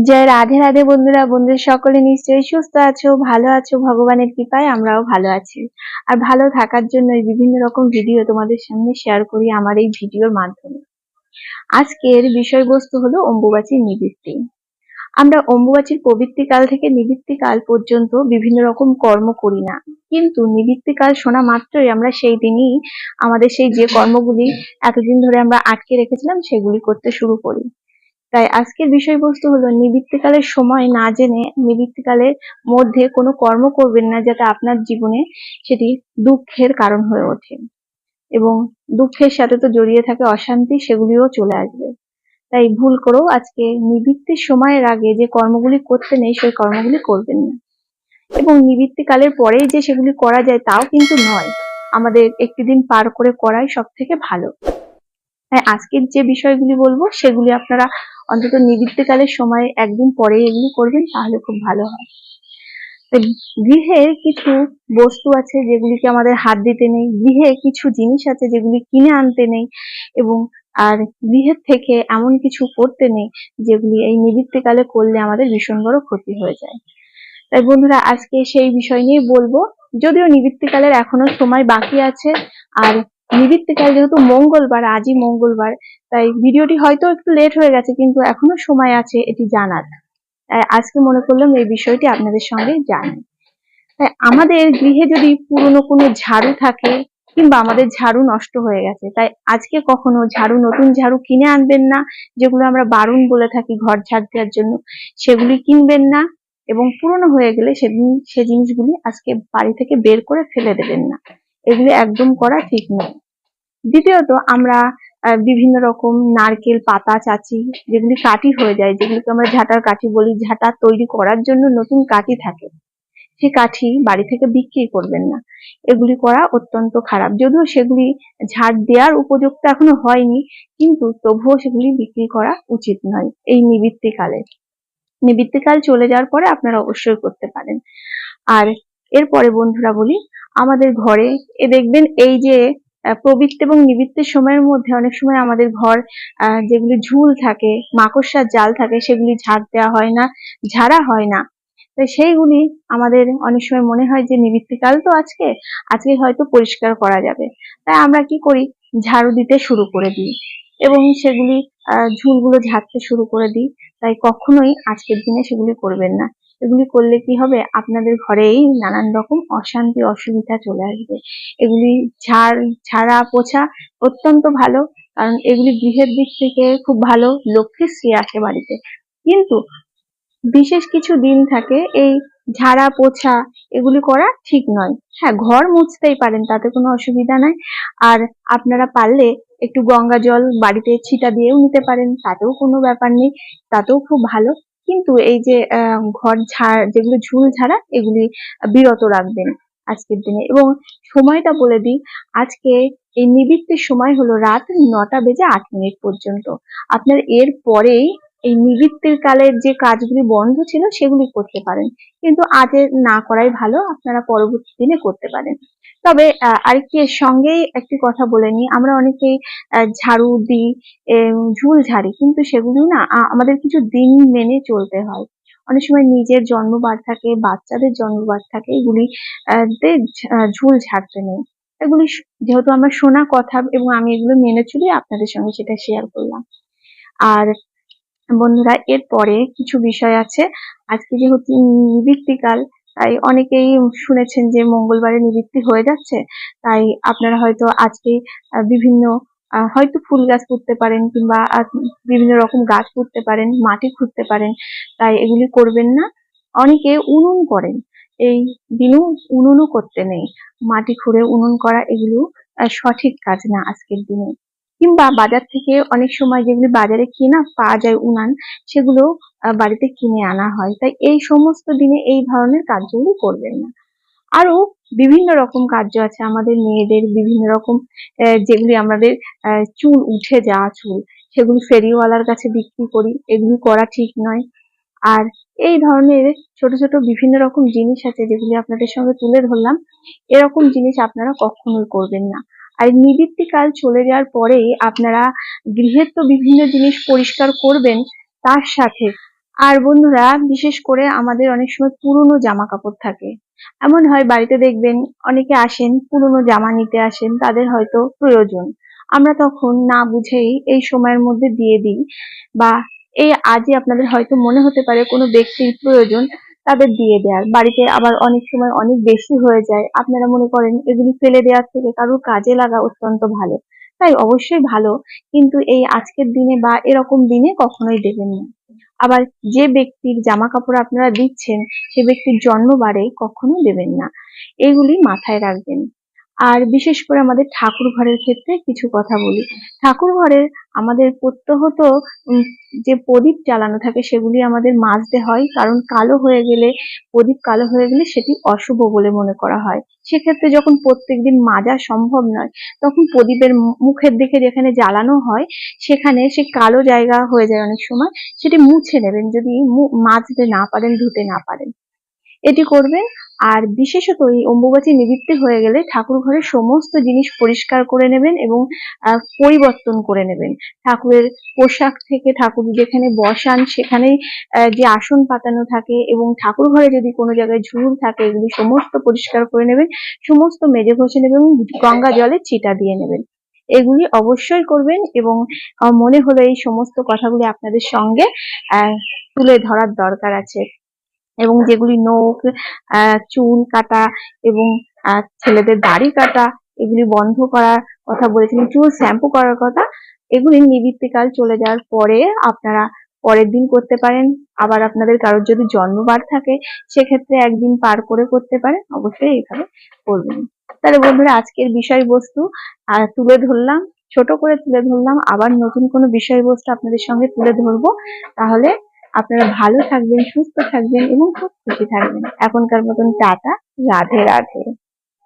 জয় রাধে রাধে বন্ধুরা বন্ধুরা সকলে নিশ্চয়ই সুস্থ আছো, ভালো আছো, ভগবানের কৃপায় আমরাও ভালো আছি। আর ভালো থাকার জন্য বিভিন্ন রকম ভিডিও তোমাদের সামনে শেয়ার করি আমার এই ভিডিওর মাধ্যমে। আজকের বিষয়বস্তু হলো অম্বুবাচীর নিবৃত্তি। আমরা অম্বুবাচীর পবিত্রিকাল থেকে নিবৃত্তিকাল পর্যন্ত বিভিন্ন রকম কর্ম করি না। কিন্তু নিবৃত্তিকাল শোনা মাত্রই আমরা সেই দিনই আমাদের সেই যে কর্মগুলি এতদিন ধরে আমরা আটকে রেখেছিলাম, সেগুলি করতে শুরু করি। তাই আজকের বিষয়বস্তু হলো নিবৃত্তিকালের সময় না জেনে নিবৃত্তিকালের মধ্যে কোনো কর্ম করবেন না যাতে আপনার জীবনে সেটি দুঃখের কারণ হয়ে ওঠে। এবং দুঃখের সাথে তো জড়িয়ে থাকে অশান্তি, সেগুলিও চলে আসবে। তাই ভুল করেও আজকে নিবৃত্তির সময়ের আগে যে কর্মগুলি করতে নেই, সেই কর্মগুলি করবেন না। এবং নিবৃত্তিকালের পরেই যে সেগুলি করা যায়, তাও কিন্তু নয়। আমাদের একটি দিন পার করে করাই সব থেকে ভালো। তাই আজকের যে বিষয়গুলি বলব, সেগুলি আপনারা অন্তত নিবৃত্তিকালের সময় একদিন পরে এগুলি করবেন, তাহলে খুব ভালো হয়। গৃহে কিছু বস্তু আছে যেগুলিকে আমাদের হাত দিতে নেই, গৃহে কিছু জিনিস আছে যেগুলি কিনে আনতে নেই, এবং আর গৃহের থেকে এমন কিছু করতে নেই, যেগুলি এই নিবৃত্তিকালে করলে আমাদের ভীষণ বড় ক্ষতি হয়ে যায়। তাই বন্ধুরা, আজকে সেই বিষয় নিয়ে বলব, যদিও নিবৃত্তিকালের এখনও সময় বাকি আছে, আর নিবৃত্তিকাল যেহেতু মঙ্গলবার, আজই মঙ্গলবার, তাই ভিডিওটি হয়তো একটু লেট হয়ে গেছে, কিন্তু এখনও সময় আছে এটি জানার। আজকে মনে করলাম এই বিষয়টি আপনাদের সঙ্গে জানি। তাই আমাদের গৃহে যদি পুরনো কোনো ঝাড়ু থাকে, কিংবা আমাদের ঝাড়ু নষ্ট হয়ে গেছে, তাই আজকে কখনো ঝাড়ু, নতুন ঝাড়ু কিনে আনবেন না, যেগুলো আমরা বারুন বলে থাকি ঘর ঝাড় দেওয়ার জন্য, সেগুলি কিনবেন না, এবং পুরনো হয়ে গেলে সেদিন, সে জিনিসগুলি আজকে বাড়ি থেকে বের করে ফেলে দেবেন না। এগুলি একদম করা ঠিক নয় দ্বিতীয়ত, আমরা বিভিন্ন রকম নারকেল পাতা চাচি, যেগুলি কাঠি হয়ে যায়, যেগুলিকে আমরা ঝাঁটার কাঠি বলি, ঝাঁটা তৈরি করার জন্য নতুন কাঠি থাকে। সে কাঠি বাড়ি থেকে বিক্রি করবেন না। এগুলি করা অত্যন্ত খারাপ। যদিও সেগুলি ঝাড় দেওয়ার উপযুক্ত এখনও হয়নি, কিন্তু তবুও সেগুলি বিক্রি করা উচিত নয় এই নিবৃত্তিকালে। নিবৃত্তিকাল চলে যাওয়ার পরে আপনারা অবশ্যই করতে পারেন। আর এরপরে বন্ধুরা বলি আমাদের ঘরে। এ দেখবেন এই যে প্রবৃত্তি এবং নিবৃত্তের সময়ের মধ্যে অনেক সময় আমাদের ঘর যেগুলি ঝুল থাকে, মাকড়সার জাল থাকে, সেগুলি ঝাড় দেওয়া হয় না, ঝাড়া হয় না। তাই সেইগুলি আমাদের অনেক সময় মনে হয় যে, নিবৃত্তিকাল তো আজকে আজকে হয়তো পরিষ্কার করা যাবে। তাই আমরা কি করি? ঝাড়ু দিতে শুরু করে দিই এবং সেগুলি, আহ, ঝুলগুলো ঝাড়তে শুরু করে দিই। তাই কখনোই আজকের দিনে সেগুলি করবেন না। এগুলি করলে কি হবে? আপনাদের ঘরেই নানান রকম অশান্তি, অসুবিধা চলে আসবে। এগুলি ঝাড়, ঝাড়া পোছা অত্যন্ত ভালো, কারণ এগুলি গৃহের দিক থেকে খুব ভালো লক্ষ্মীশ্রী আসে বাড়িতে। কিন্তু বিশেষ কিছু দিন থাকে, এই ঝাড়া পোছা এগুলি করা ঠিক নয়। হ্যাঁ ঘর মুছতেই পারেন, তাতে কোনো অসুবিধা নাই। আর আপনারা পারলে একটু গঙ্গা জল বাড়িতে ছিটা দিয়েও নিতে পারেন, তাতেও কোনো ব্যাপার নেই, তাতেও খুব ভালো। কিন্তু এই যে ঘর ঝাড়, যেগুলো ঝুল ঝাড়া, এগুলি বিরত রাখবেন আজকের দিনে। এবং সময়টা বলে দিই, আজকে এই নিবৃত্তির সময় হলো রাত নটা বেজে আট মিনিট পর্যন্ত। আপনার এর পরেই এই নিবৃত্তির কালের যে কাজগুলি বন্ধ ছিল সেগুলি করতে পারেন। কিন্তু আজে না করাই ভালো, আপনারা পরবর্তী দিনে করতে পারেন। তবে আরেকটি এর সঙ্গেই একটি কথা বলে নিই। আমরা অনেকেই ঝাড়ু দিই ঝুল ঝাড়ি, কিন্তু সেগুলি না আমাদের কিছু দিন মেনে চলতে হয়। অনেক সময় নিজের জন্মবার থাকে, বাচ্চাদের জন্মবার থাকে, এগুলি ঝুল ঝাড়তে নেই। এগুলি যেহেতু আমরা শোনা কথা এবং আমি এগুলো মেনে চলি আপনাদের সঙ্গে সেটা শেয়ার করলাম। আর বন্ধুরা এরপরে কিছু বিষয় আছে। আজকে যেহেতু নিবৃত্তিকাল তাই অনেকেই শুনেছেন যে মঙ্গলবারে নিবৃত্তি হয়ে যাচ্ছে। তাই আপনারা হয়তো আজকে বিভিন্ন হয়তো ফুল গাছ পুঁততে পারেন কিংবা বিভিন্ন রকম গাছ পুঁততে পারেন, মাটি খুঁড়তে পারেন, তাই এগুলি করবেন না। অনেকে উনুন করেন, এই দিনও উনুনও করতে নেই। মাটি খুঁড়ে উনুন করা এগুলো সঠিক কাজ না আজকের দিনে। কিংবা বাজার থেকে অনেক সময় যেগুলি বাজারে কিনা পাওয়া যায় উনান, সেগুলো বাড়িতে কিনে আনা হয়। তাই এই সমস্ত দিনে এই ধরনের কাজগুলি করবেন না। আরও বিভিন্ন রকম কার্য আছে আমাদের মেয়েদের, বিভিন্ন রকম যেগুলি আমাদের চুল উঠে যাওয়া চুল, সেগুলি ফেরিওয়ালার কাছে বিক্রি করি, এগুলি করা ঠিক নয়। আর এই ধরনের ছোট ছোট বিভিন্ন রকম জিনিস আছে যেগুলি আপনাদের সঙ্গে তুলে ধরলাম। এরকম জিনিস আপনারা কখনোই করবেন না। আর নিবৃত্তিকাল চলে যাওয়ার পরেই আপনারা গৃহের তো বিভিন্ন জিনিস পরিষ্কার করবেন, তার সাথে। আর বন্ধুরা, বিশেষ করে আমাদের অনেক সময় পুরনো জামা কাপড় থাকে। এমন হয় বাড়িতে দেখবেন অনেকে আসেন, পুরনো জামা নিতে আসেন, তাদের হয়তো প্রয়োজন। আমরা তখন না বুঝেই এই সময়ের মধ্যে দিয়ে দিই বা এই আজই আপনাদের হয়তো মনে হতে পারে কোনো ব্যক্তির প্রয়োজন। তাদের দিয়ে দেওয়ার বাড়িতে আবার অনেক সময় অনেক বেশি হয়ে যায়। আপনারা মনে করেন এগুলি ফেলে দেওয়ার থেকে কারোর কাজে লাগা অত্যন্ত ভালো। তাই অবশ্যই ভালো, কিন্তু এই আজকের দিনে বা এরকম দিনে কখনোই দেবেন না। আবার যে ব্যক্তির জামা কাপড় আপনারা দিচ্ছেন, সে ব্যক্তির জন্মবারে কখনো দেবেন না। এগুলি মাথায় রাখবেন। আর বিশেষ করে আমাদের ঠাকুর ঘরের ক্ষেত্রে কিছু কথা বলি। ঠাকুর ঘরের আমাদের প্রত্যহত যে প্রদীপ জ্বালানো থাকে সেগুলি আমাদের মাজতে হয়, কারণ কালো হয়ে গেলে, প্রদীপ কালো হয়ে গেলে সেটি অশুভ বলে মনে করা হয়। সেক্ষেত্রে যখন প্রত্যেক দিন মাজা সম্ভব নয়, তখন প্রদীপের মুখের দিকে যেখানে জ্বালানো হয়, সেখানে সে কালো জায়গা হয়ে যায় অনেক সময়, সেটি মুছে নেবেন। যদি মাজতে না পারেন, ধুতে না পারেন। এটি করবেন আর বিশেষত এই অম্বুবাচী নিবৃত্তি হয়ে গেলে ঠাকুর ঘরের সমস্ত জিনিস পরিষ্কার করে নেবেন এবং পরিবর্তন করে নেবেন। ঠাকুরের পোশাক থেকে ঠাকুর যেখানে বসান সেখানেই যে আসন পাতানো থাকে এবং ঠাকুর ঘরে যদি কোনো জায়গায় ঝুল থাকে এগুলি সমস্ত পরিষ্কার করে নেবেন, সমস্ত মেজে ঘষে নেবেন গঙ্গা জলে চিটা দিয়ে নেবেন। এগুলি অবশ্যই করবেন এবং মনে হলো এই সমস্ত কথাগুলি আপনাদের সঙ্গে তুলে ধরার দরকার আছে। এবং যেগুলি নখ চুল কাটা এবং ছেলেদের দাড়ি কাটা, এগুলি বন্ধ করার কথা বলেছিলেন, চুল শ্যাম্পু করার কথা, এগুলি নিবৃত্তিকাল চলে যাওয়ার পরে আপনারা পরের দিন করতে পারেন। আবার আপনাদের কারোর যদি জন্মবার থাকে, সেক্ষেত্রে একদিন পার করে করতে পারেন, অবশ্যই এইভাবে করবেন। তাহলে বন্ধুরা, আজকের বিষয়বস্তু তুলে ধরলাম, ছোট করে তুলে ধরলাম, আবার নতুন কোনো বিষয়বস্তু আপনাদের সঙ্গে তুলে ধরবো। তাহলে আপনারা ভালো থাকবেন সুস্থ থাকবেন এবং খুব খুশি থাকবেন। এখনকার মতন টাটা রাধে রাধে।